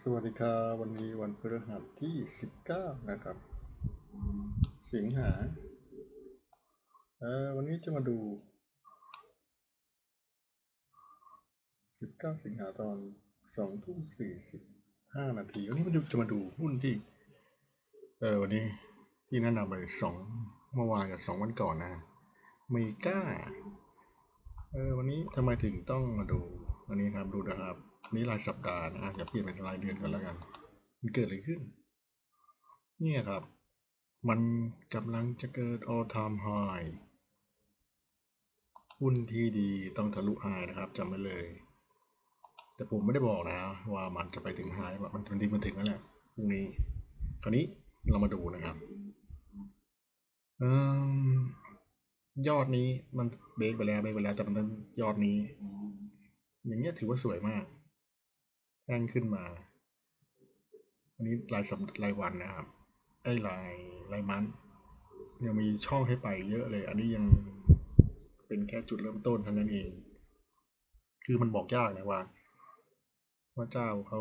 สวัสดีครับวันนี้วันพฤหัสที่ 19 นะครับ สิงหาวันนี้จะมาดู 19 สิงหาตอน2ทุ่ม45 นาที วันนี้จะมาดูหุ้นที่เออวันนี้ที่แนะนำไปสองเมื่อวานกับสองวันก่อนนะเมกาเออวันนี้ทำไมถึงต้องมาดู วันนี้ครับดูนะครับ นนี้รายสัปดาห์นะอย่าเปลี่ยนเป็นรายเดือนกันแล้วกัน มันเกิดอะไรขึ้น เนี่ยครับ มันกำลังจะเกิด all time high หุ้นที่ดีต้องทะลุ high นะครับจำไว้เลย แต่ผมไม่ได้บอกนะ ว่ามันจะไปถึง high ว่ามันมันดีมันถึงแล้วแหละพรุ่งนี้ คราวนี้เรามาดูนะครับอยอดนี้มันเบรกไปแล้วเบรกไปแล้วแต่มันยอดนี้ อย่างเงี้ยถือว่าสวยมาก แท่งขึ้นมา อันนี้รายสัปรายวันนะครับ ไอ้รายรายมันยังมีช่องให้ไปเยอะเลย อันนี้ยังเป็นแค่จุดเริ่มต้นเท่านั้นเอง คือมันบอกยากนะว่า ว่าเจ้าเขา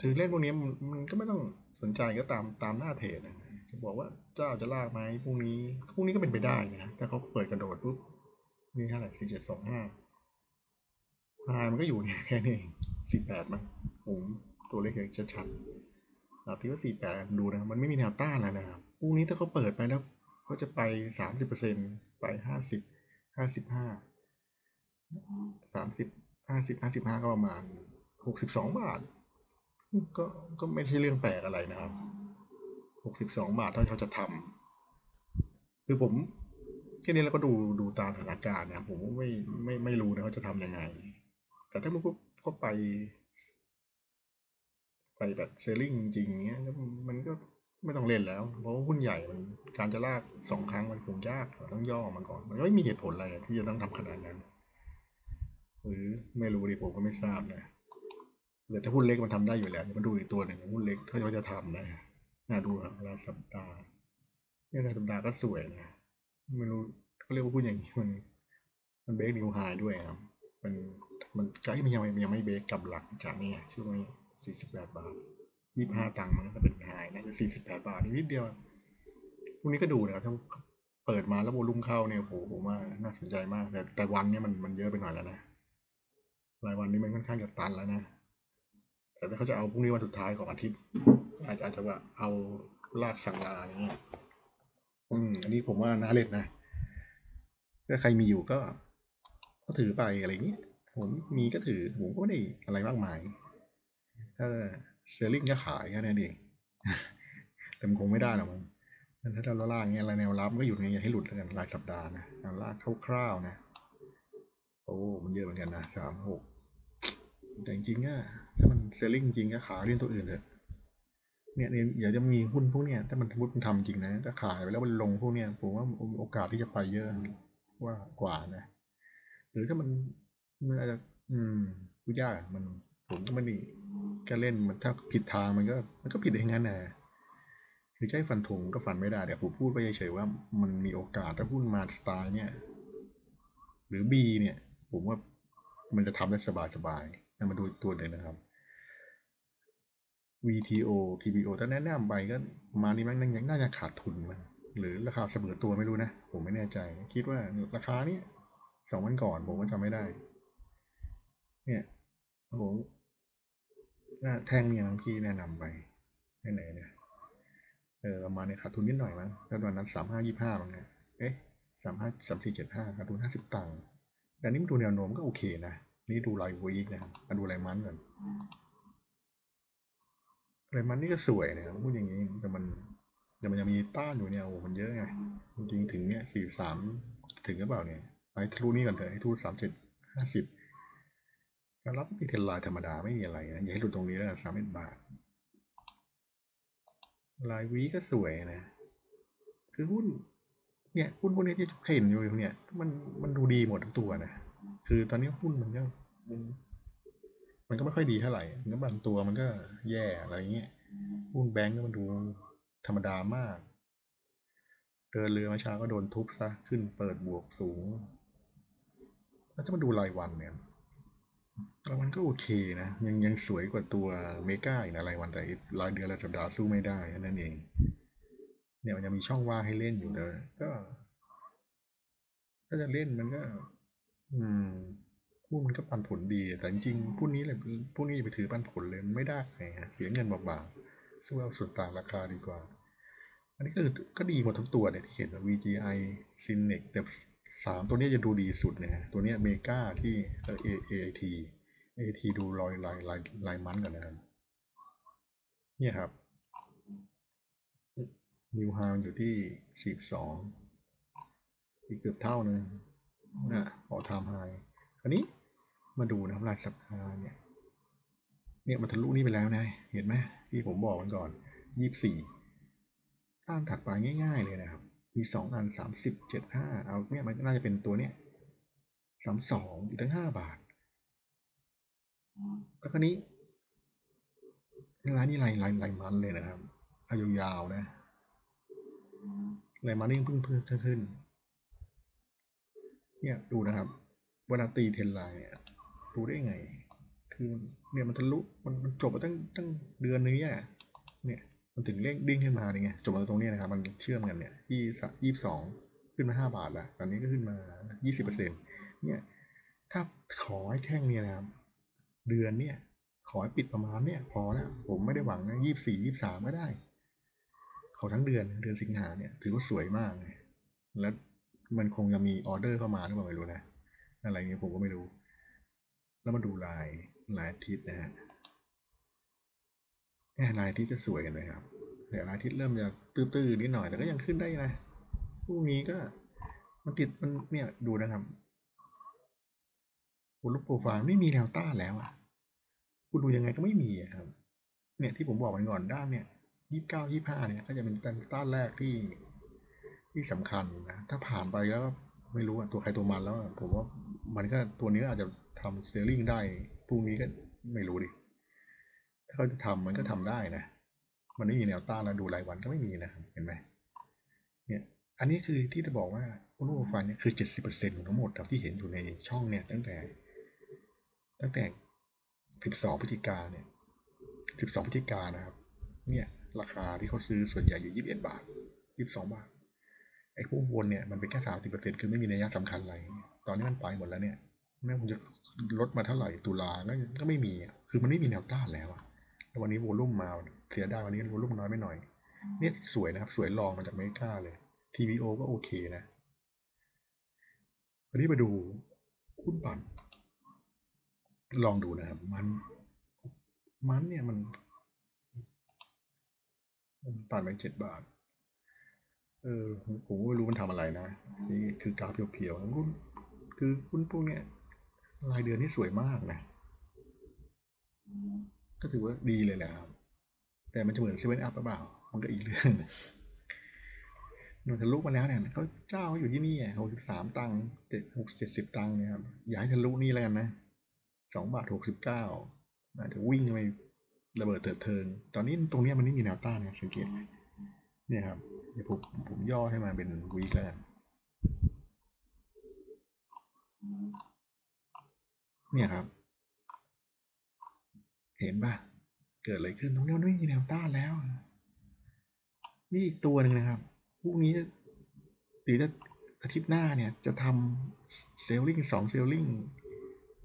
ถือเล่นพวกนี้มันก็ไม่ต้องสนใจก็ตามตามหน้าเทรดนะจะบอกว่าเจ้าจะลากไหมพรุ่งนี้พรุ่งนี้ก็เป็นไปได้นะถ้าเขาเปิดกระโดดปุ๊บนี่เท่าไหร่สี่เจ็ดสองห้าพายมันก็อยู่แค่นี้ สี่แปดมั้งผมตัวเลขย่างชัดๆครับที่ว่าสี่แปดดูนะมันไม่มีแนวต้านแล้วนะครับพรุ่งนี้ถ้าเขาเปิดไปแล้วเขาจะไปสามสิบเปอร์เซ็นไปห้าสิบห้าสิบห้าสามสิบห้าสิบห้าสิบห้าก็ประมาณหกสิบสองบาท ก็ก็ไม่ใช่เรื่องแปลกอะไรนะครับหกสิบสองบาทถ้าเขาจะทำคือผมแค่นี้เราก็ดูดูตามสถานการณ์นะผมไม่ไม่ไม่รู้นะเขาจะทำยังไง แต่ถ้ามัน ก็ไป ไปแบบเซลลิงจริงเงี้ยมันก็ไม่ต้องเล่นแล้ว เพราะหุ้นใหญ่มันการจะลากสองครั้งมันคงยากต้องย่อมันก่อน มันก็ไม่มีเหตุผลอะไรที่จะต้องทำขนาดนั้น หรือไม่รู้ดิผมก็ไม่ทราบนะแต่ถ้าหุ้นเล็กมันทำได้อยู่แล้วเดี๋ยวมาดูอีกตัวหนึ่งหุ้นเล็กถ้าเขาจะทำนะน่าดูครับรายสัปดาห์เนี่ยรายสัปดาห์ก็สวยนะไม่รู้เขาเรียกว่าหุ้นอย่างนี้มัน มันเบรกนิวไฮด้วยครับ มัน มันใกล้มันยังไม่ยังไม่เบรกกับหลักจากนี่ช่วงนี้สี่สิบแปดบาทยี่ห้าตังค์มันก็เป็นไฮนะสี่สิบแปดบาทนิดเดียวพรุ่งนี้ก็ดูนะครับถ้าเปิดมาแล้วโวลุ่มเข้าเนี่ยโหผมว่าน่าสนใจมาก แต่แต่วันนี่ยมันมันเยอะไปหน่อยแล้วนะรายวันนี้มันค่อนข้างจะตันแล้วนะ แต่ถ้าเขาจะเอาพรุ่งนี้วันสุดท้ายของอาทิตย์ อาจจะอาจจะว่าเอาลากสั่งลาอย่างเงี้ยอืมอันนี้ผมว่าน่าเล่นนะถ้าใครมีอยู่ก็ก็ถือไปอะไรเงี้ย ผมมีก็ถือผมก็ไม่ได้อะไรมากมาย ถ้าเซลลิงก็ขายแค่นั้นเองแต่มันคงไม่ได้หรอกมั้งถ้าเราล่างเงี้ยอะไรแนวรับก็อยู่ตรงนี้อย่าให้หลุดแล้วกันรายสัปดาห์นะแนวล่างคร่าวๆนะ โอ้มันเยอะเหมือนกันนะสามหกแต่จริงๆอะถ้ามันเซลลิงจริงก็ขายเรื่องตัวอื่นเถอะเนี่ยเนี่ยเดี๋ยวจะมีหุ้นพวกเนี้ยถ้ามันสมมติมันทำจริงนะถ้าขายไปแล้วมันลงพวกเนี้ยผมว่าโอกาสที่จะไปเยอะว่ากว่านะ หรือถ้ามัน มันอาจจะอืมพูดยากมันผมก็ไม่ได้ก็เล่นมันถ้าผิดทางมันก็ มันก็ผิดอย่างนั้นนะคือใช้ฟันธงก็ฟันไม่ได้เดี๋ยวผมพูดไปเฉยๆว่ามันมีโอกาสถ้าหุ้นมาสไตล์เนี่ย หรือ B เนี่ย ผมว่ามันจะทำได้สบายๆนะมาดูตัวหนึ่งนะครับ VTO TBO ถ้าแนะนำไปก็มานี้มันยังน่าจะขาดทุนมันหรือราคาเสมอตัวไม่รู้นะ ผมไม่แน่ใจ คิดว่าราคาเนี้สองวันก่อนผมก็จำไม่ได้ เนี่ยผมแท่งเนี่ยเมื่อกี้แนะนำไปไหนๆเนี่ยเออประมาณนี่ยขาดทุนนิดหน่อยมั้งแล้วตอนนั้นสามห้ายี่ห้ามั้งเนี่ยเอ๊ะสามห้าสามสี่เจ็ดห้าขาดทุนห้าสิบตังค์แต่นี่มันดูแนวโน้มก็โอเคนะ นี่ดูรายวีคนะครับมาดูรายมันก่อนรายมันนี่ก็สวยนะครับพูดอย่างนี้แต่มันแต่มันยังมีต้านอยู่เนี่ยโอ้มันเยอะไงจริงๆถึงเนี่ยสี่สามถึงหรือเปล่าเนี่ยไปทะลุนี่ก่อนเถอะให้ทะลุสามเจ็ดห้าสิบ รรับมีเทนไลน์ธรรมดาไม่มีอะไรนะอย่าให้หลุดตรงนี้แล้วสามเอ็ดบาทรายวีก็สวยนะ คือหุ้น เนี่ยหุ้นพวกนี้ที่เห็นอยู่เนี่ย มันมันดูดีหมดทั้งตัวนะ คือตอนนี้หุ้นมันก็มันมันก็ไม่ค่อยดีเท่าไหร่มันก็บางตัวมันก็แย่อะไรเงี้ย หุ้นแบงก์ก็มันดูธรรมดามาก เดินเรือมาช้าก็โดนทุบซะ ขึ้นเปิดบวกสูง แล้วถ้ามาดูรายวันเนี่ย รายวันก็โอเคนะ ยังยังสวยกว่าตัวเมกาอีกนะรายวันแต่รายเดือนรายสัปดาห์สู้ไม่ได้นั่นเอง เนี่ยมันยังมีช่องว่างให้เล่นอยู่แต่ก็ถ้าจะเล่นมันก็ อืมหุ้นมันก็ปันผลดี แต่จริงๆพวกนี้เลยพวกนี้ไปถือปันผลเลยไม่ได้ไงฮะเสียเงินบาๆสู้เอาส่วนต่างราคาดีกว่า อันนี้ก็ก็ดีหมดทุกตัวเนี่ยที่เห็นว่า VGI Cinex แต่ สามตัวนี้จะดูดีสุดนะฮะตัวนี้เมกาที่เออ AAT AT ดูรอยลายลายลายมันก่อนนะครับเนี่ยครับนิวไฮอยู่ที่สิบสองอีกเกือบเท่านึงนะออกทามไฮคราวนี้มาดูนะครับรายสัปดาห์เนี่ยเนี่ยมันทะลุนี่ไปแล้วนะเห็นไหมที่ผมบอกมันก่อนยี่สิบสี่ต้านถัดไปง่าย ๆเลยนะครับ มีสองอันสามสิบเจ็ดห้าเอาเนี่ยมันน่าจะเป็นตัวเนี้ยสามสองอีกตั้งห้าบาทแล้วคราวนี้ร้านนี้ลายลายลายมันเลยนะครับเอาย,ยาวๆนะลายมันนี่เพิ่งเพิ่งขึ้น เนี่ยดูนะครับเวลาตีเทนไลน์เนี่ยดูได้ไง คือเนี่ยมันทะลุมันมันจบมาตั้งตั้งเดือนนึงเนี่ย มันถึงเร่งดิ้งขึ้นมาเนี่ยไงจบมาตรงนี้นะครับ มันเชื่อมกันเนี่ยยี่สิบยี่สิบสองขึ้นมาห้าบาทละตอนนี้ก็ขึ้นมายี่สิบเปอร์เซ็นต์เนี่ย ถ้าขอให้แท่งเนี่ยนะครับ เดือนเนี่ย ขอให้ปิดประมาณเนี่ย พอแล้ว ผมไม่ได้หวังนะยี่สิบสี่ยี่สิบสามก็ได้ ขอทั้งเดือนเดือนสิงหาเนี่ย ถือว่าสวยมากเลยแล้วมันคงจะมีออเดอร์เข้ามาหรือเปล่าไม่รู้นะ อะไรเงี้ยผมก็ไม่รู้ แล้วมาดูลายลายอาทิตย์นะฮะ แค่ลายทิตย์ก็สวยกันเลยครับแต่ลายทิตย์เริ่มจะตื้อๆนิดหน่อยแต่ก็ยังขึ้นได้นะพรุ่งนี้ก็มันติดมันเนี่ยดูนะครับบนรูปโปรไฟล์ไม่มีแนวต้านแล้วอะคุณดูยังไงก็ไม่มีอะครับ เนี่ยที่ผมบอกไปก่อนด้านเนี่ยยี่สิบเก้ายี่ห้าเนี่ยก็จะเป็นต้านแรกที่ที่สำคัญนะถ้าผ่านไปแล้วไม่รู้อะตัวใครตัวมันแล้วผมว่ามันก็ตัวนี้อาจจะทำเซลลิงได้พรุ่งนี้ก็ไม่รู้ดิ ถ้าเขาจะทำมันก็ทำได้นะ มันไม่มีแนวต้านแล้วดูรายวันก็ไม่มีนะครับเห็นไหมเนี่ยอันนี้คือที่จะบอกว่าโลกไฟเนี่ยคือเจ็ดสิบเปอร์เซ็นต์ของทั้งหมดครับที่เห็นอยู่ในช่องเนี่ยตั้งแต่ ตั้งแต่สิบสองพฤศจิกาเนี่ยสิบสองพฤศจิกานะครับ เนี่ยราคาที่เขาซื้อส่วนใหญ่อยู่ยี่สิบเอ็ดบาทยี่สิบสองบาทไอ้พวกวนเนี่ยมันเป็นแค่สามสิบเปอร์เซ็นต์คือไม่มีนัยสำคัญอะไร ตอนนี้มันไปหมดแล้วเนี่ยแม่งคงจะลดมาเท่าไหร่ตุลาก็ก็ไม่มีอะคือมันไม่มีแนวต้านแล้วอะแล้ ววันนี้โวลุ่มมาเสียได้วันนี้โวลุ่มน้อยไม่หน่อยเนี่ยสวยนะครับ สวยรองมาจากเมกาเลย TVO ก็โอเคนะวันนี้มาดูหุ้นปั่น ลองดูนะครับ มันมันเนี่ยมันมันปั่นไปเจ็ดบาท เออผมผมก็ไม่รู้มันทำอะไรนะ นี่คือกราฟเพียวๆแล้วหุ้นคือหุ้นพวกเนี้ยรายเดือนนี่สวยมากนะ ก็ถือว่าดีเลยแหละครับ แต่มันจะเหมือนเซเว่นอัพหรือเปล่า มันก็อีกเรื่องนนทะลุมาแล้วเนี่ยเขาเจ้าเขาอยู่ที่นี่หกสิบสามตังค์เจ็ดหกเจ็ดสิบตังค์เนี่ยครับอย่าให้ทะลุนี่แล้วกันนะสองบาทหกสิบเก้าอาจจะวิ่งไประเบิดเถิดเทิง ตอนนี้ตรงเนี้ยมันไม่มีแนวต้านนะสังเกตไหมเนี่ยครับเดี๋ยวผมผมย่อให้มาเป็นวีคแล้วกันเนี่ยครับ เห็นปะเกิดอะไรขึ้นตรงนี้มันไม่มีแนวต้านแล้วนี่อีกตัวหนึ่งนะครับพรุ่งนี้หรือจะอาทิตย์หน้าเนี่ย จะทำเซลลิงสองเซลลิง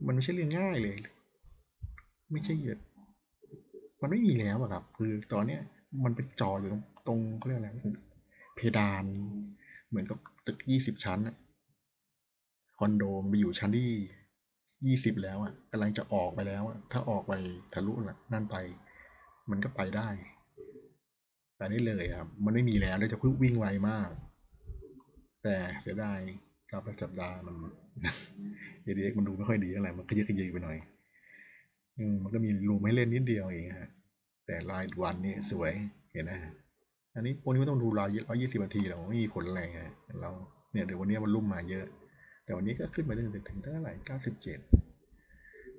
มันไม่ใช่เรื่องง่ายเลย ไม่ใช่เหยียดมันไม่มีแล้วอะครับ คือตอนเนี้ยมันเป็นจออยู่ตรงตรงเขาเรียกอะไรเพดาน เหมือนกับตึกยี่สิบชั้นอะคอนโดไปอยู่ชั้นที่ ยี่สิบแล้วอะกำลังจะออกไปแล้วอะถ้าออกไปทะลุน่ะนั่นไป มันก็ไปได้ไปได้เลยครับ มันไม่มีแล้วแล้วจะพึ่งวิ่งไวมาก แต่เสียดายกราประจับดามันเอดีเอ็กมันดูไม่ค่อยดีเท่าไรมันก็ยืดขยืไปหน่อย อืมมันก็มีรูมให้เล่นนิดเดียวเองฮะแต่รายวันนี่สวยเห็นนะฮะอันนี้พวกนี้ไม่ต้องดูรายร้อยยี่สิบนาทีหรอกไม่มีผลอะไรฮะเราเนี่ยเดี๋ยววันนี้มันลุ่มมาเยอะ แต่วันนี้ก็ขึ้นมาถึงถึงเท่าไหร่เก้าสิบเจ็ด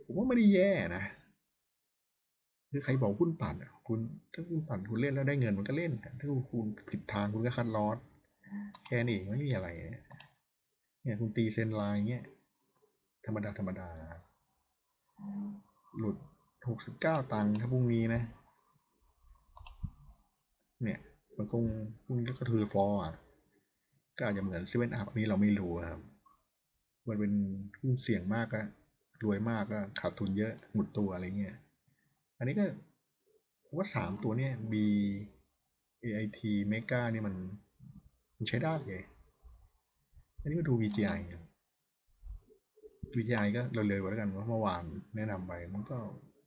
ผมว่าไม่ได้แย่นะคือใครบอกหุ้นปั่นอะคุณถ้าคุณปั่นคุณเล่นแล้วได้เงินมันก็เล่นถ้าคุณผิดทางคุณก็คัดลอสแค่นี้เองไม่มีอะไรเนี่ยเนี่ยคุณตีเซนไลน์เงี้ยธรรมดาธรรมดา หลุดหกสิบเก้าตังค์ถ้าพรุ่งนี้นะ เนี่ยมันคงพรุ่งนี้ก็ถือฟอร์อะก็อาจจะเหมือนเซเว่นอัพนี้เราไม่รู้ครับ มันเป็นหุ้นเสี่ยงมากก็รวยมากก็ขาดทุนเยอะหมดตัวอะไรเงี้ย อันนี้ก็ว่าสามตัวเนี่ย B AIT Mega เนี่มันมันใช้ได้เลยอันนี้มาดู VGI VGI ก็เร็วๆไว้แล้วกันว่าเมื่อวานแนะนำไป มันก็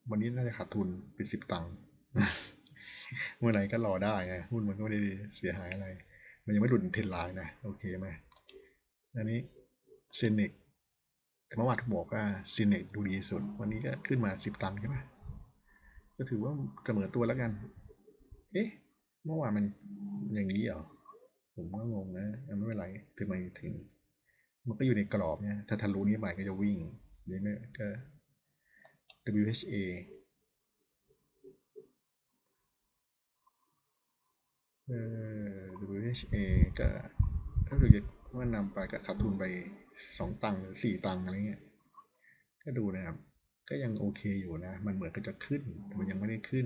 วันนี้น่าจะขาดทุนเป็นสิบตังค์เมื่อไหร่ก็รอได้ไงหุ้นมันก็ไม่ได้เสียหายอะไร มันยังไม่หลุดเทรนไลน์นะ โอเคไหมอันนี้ เซนิกแต่เมื่อวานทุกบอกว่าเซนิกดูดีสุด วันนี้ก็ขึ้นมาสิบตังค์ใช่ไหมก็ถือว่าเสมอตัวแล้วกัน เอ๊ะ เมื่อวานมันอย่างนี้เหรอ ผมก็งงนะไม่เป็นไรทำไมาถึง มันก็อยู่ในกรอบเนี่ย ถ้าทะลุนี้ไปก็จะวิ่งนี่เนี่ก็ WHA เออ WHA ก็ถ้าดูว่านำไปก็ขาดทุนไป สองตังค์หรือสี่ตังค์อะไรเงี้ยก็ดูนะครับ ก็ยังโอเคอยู่นะ มันเหมือนก็จะขึ้นมันยังไม่ได้ขึ้น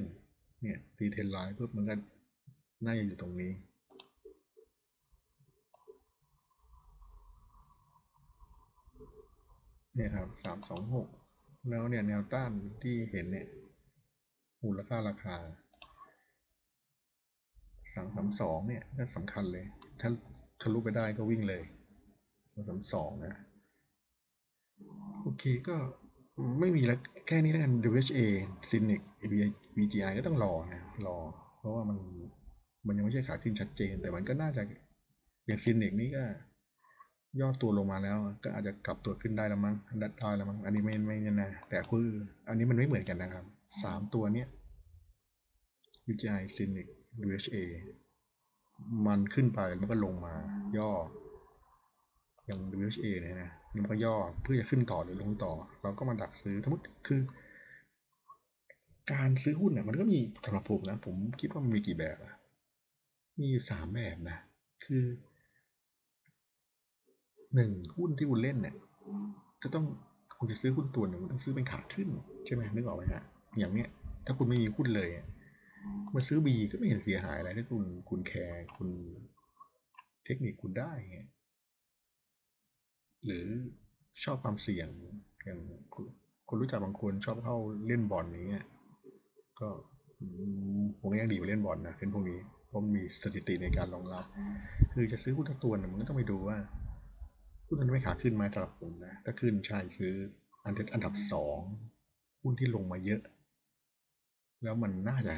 เนี่ยตีเทนไลน์ปุ๊บมันก็น่าจะอยู่ตรงนี้เนี่ยครับสามสองหกแล้วเนี่ยแนวต้านที่เห็นเนี่ยมูลค่าราคาสามสามสองเนี่ยนั่นสำคัญเลย ถ้าทะลุไปได้ก็วิ่งเลย สามสองนะ โอเคก็ไม่มีแล้วแค่นี้แล้วกัน WHA Cynic VGI ก็ต้องรอนะรอ เพราะว่ามันมันยังไม่ใช่ขาขึ้นชัดเจน แต่มันก็น่าจะอย่าง Cynic นี่ก็ ย่อตัวลงมาแล้ว ก็อาจจะกลับตัวขึ้นได้แล้วมั้งดัดได้แล้วมั้งอันนี้ไม่ไม่แน่แต่คืออันนี้มันไม่เหมือนกันนะครับสามตัวเนี้ย VGI Cynic WHA มันขึ้นไปมันก็ลงมา ย่อ อย่าง WHA เนี่ยนะมันก็ย่อเพื่อจะขึ้นต่อหรือลงต่อ เราก็มาดักซื้อสมมติคือ การซื้อหุ้นเนี่ยมันก็มีสำหรับผมนะ ผมคิดว่ามันมีกี่แบบอะมีอยู่สามแบบนะ คือหนึ่งหุ้นที่คุณเล่นเนี่ยก็ต้องคุณจะซื้อหุ้นตัวหนึ่งต้องซื้อเป็นขาขึ้น ใช่ไหมนึกออกไหมฮะอย่างเนี้ย ถ้าคุณไม่มีหุ้นเลยมาซื้อบีก็ไม่เห็นเสียหายอะไรถ้าคุณคุณแคร์คุณเทคนิคคุณได้ไง หรือชอบความเสี่ยงอย่างคนรู้จักบางคนชอบเข้าเล่นบอลอย่างเงี้ยก็ผมยังดีกว่าเล่นบอลนะเป็นพวกนี้เพราะมีสถิติในการรองรับ คือจะซื้อหุ้นตัวเนี่ยมันก็ต้องไปดูว่าหุ้นมันไม่ขาขึ้นมาสำหรับผมนะถ้าขึ้นใช่ซื้ออันเดอันดับสองหุ้นที่ลงมาเยอะ แล้วมันน่าจะ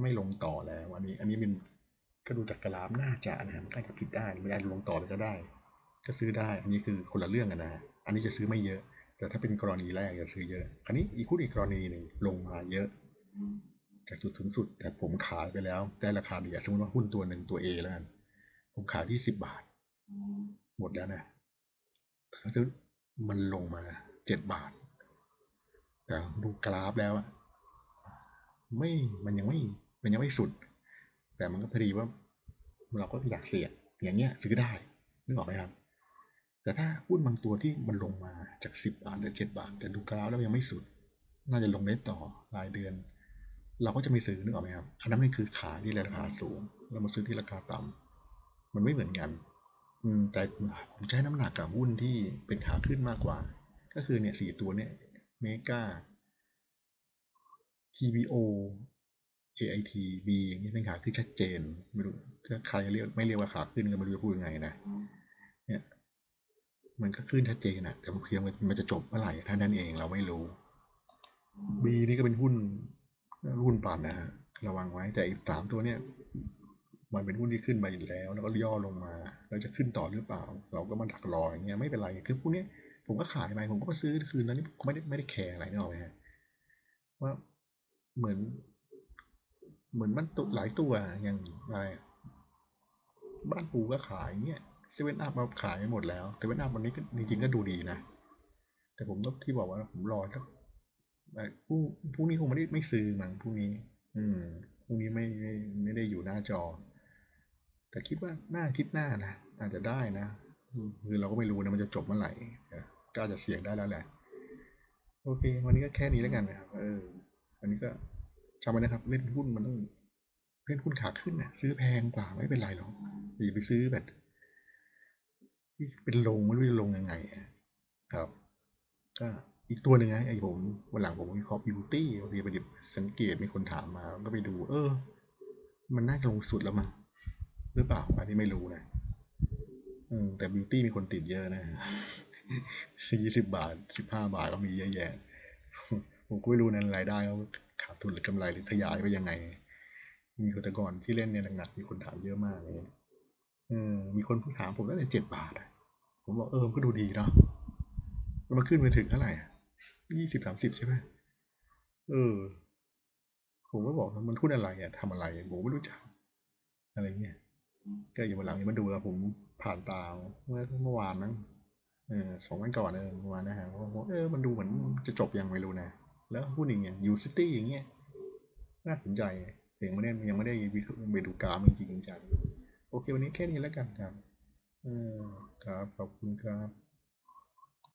ไม่ลงต่อแล้วอันนี้ อันนี้เป็นก็ดูจากกราฟน่าจะนะมันก็จะผิดได้ไม่ได้ลงต่อเลยก็ได้ ก็ซื้อได้ อันนี้คือคนละเรื่องกันนะ อันนี้จะซื้อไม่เยอะ แต่ถ้าเป็นกรณีแรกจะซื้อเยอะ อันนี้อีกหุ้นอีกกรณีหนึ่งลงมาเยอะ จากจุดสูงสุด แต่ผมขายไปแล้วได้ราคาดีสมมติว่าหุ้นตัวหนึ่งตัว A แล้วกัน ผมขายที่สิบบาท หมดแล้วนะถ้ามันลงมาเจ็ดบาท แต่ดูกราฟแล้วอะไม่มันยังไม่มันยังไม่สุด แต่มันก็พอดีว่าเราก็อยากเสี่ยงอย่างเงี้ยซื้อได้นึกออกไหมครับ แต่ถ้าหุ้นบางตัวที่มันลงมาจากสิบบาทหรือเจ็ดบาท แต่ดูกราฟแล้วยังไม่สุด น่าจะลงได้ต่อรายเดือน เราก็จะไม่ซื้อนึกออกไหมครับอันนั้นนี่คือขายที่ราคาสูง แล้วมาซื้อที่ราคาต่ำมันไม่เหมือนกันแต่ผมใช้น้ำหนักกับหุ้นที่เป็นขาขึ้นมากกว่า ก็คือเนี่ยสี่ตัวเนี่ยเมกา TBO AIT B อย่างนี้เป็นขาขึ้นชัดเจน ไม่รู้ถ้าใครเรียกไม่เรียกว่าขาขึ้นก็ไม่รู้จะพูดยังไงนะ มันก็ขึ้นชัดเจนนะแต่เพียงมันจะจบเมื่อไหร่ท่านั้นเองเราไม่รู้ B นี่ก็เป็นหุ้นหุ้นปั่นนะฮะระวังไว้แต่อีกสามตัวเนี่ยมันเป็นหุ้นที่ขึ้นมาอยู่แล้ว แล้วก็ย่อลงมาแล้วจะขึ้นต่อหรือเปล่า เราก็มาดักรออย่างเงี้ยไม่เป็นไรคือพวกนี้ผมก็ขายไปผมก็มาซื้อคืนนั้นนี่ไม่ได้ไม่ได้แคร์อะไรนี่หรอกฮะว่าเหมือน เหมือนมันตุหลายตัวอย่างอะไรบ้านปูก็ขายเงี้ย เซเว่นอัพมาขายหมดแล้วเซเว่นอัพวันนี้ก็จริงๆก็ดูดีนะ แต่ผมก็ที่บอกว่าผมรอสักผู้ผู้นี้คงไม่ได้ไม่ซื้อมั้งผู้นี้ อืมพรุ่งนี้ไม่ไม่ไม่ได้อยู่หน้าจอ แต่คิดว่าหน้าทิศหน้านะอาจจะได้นะคือเราก็ไม่รู้นะมันจะจบเมื่อไหร่ก็อาจจะเสี่ยงได้แล้วแหละ โอเค วันนี้ก็แค่นี้แล้วกันนะครับ เออวันนี้ก็จำไว้นะครับ เล่นหุ้นมันต้องเล่นหุ้นขาขึ้นนะซื้อแพงกว่าไม่เป็นไรหรอกอย่าไปซื้อแบบ ที่เป็นลงไม่รู้จะลงยังไงครับก็อีกตัวหนึ่งนะไอ้ผมวันหลังผมวิเคราะห์บิวตี้พอดีไปดิบสังเกตมีคนถามมาก็ไปดู เออ มันน่าจะลงสุดแล้วมั้งหรือเปล่าอันนี้ไม่รู้นะอแต่บิวตี้มีคนติดเยอะนะยี่สิบบาทสิบห้าบาทก็มีเยอะแยะผมก็ไม่รู้นั้นรายได้เขาขาดทุนหรือกำไรหรือขยายไปยังไง มีคนแต่ก่อนที่เล่นเนี่ยหนักๆมีคนถามเยอะมากเลย มีคนพูดถามผมตั้งแต่เจ็ดบาท ผมบอกเออมันก็ดูดีเนาะมันขึ้นไปถึงเท่าไหร่ยี่สิบสามสิบใช่ไหมเออ ผมก็บอกว่ามันหุ้นอะไรอะทำอะไรผมไม่รู้จัก อะไรเงี้ยก็อย่ามาหลังอย่ามาดูแล้วผมผ่านตาเมื่อเมื่อวานนั้นเออสองวันก่อนเออเมื่อวานนะฮะว่าเออมันดูเหมือนจะจบยังไม่รู้นะ แล้วหุ้นอย่างเงี้ยยูซิตี้อย่างเงี้ยน่าสนใจยังไม่ได้ยังไม่ได้ไปดูกราฟจริงจัง โอเค วันนี้แค่นี้แล้วกันครับ เออครับ ขอบคุณครับ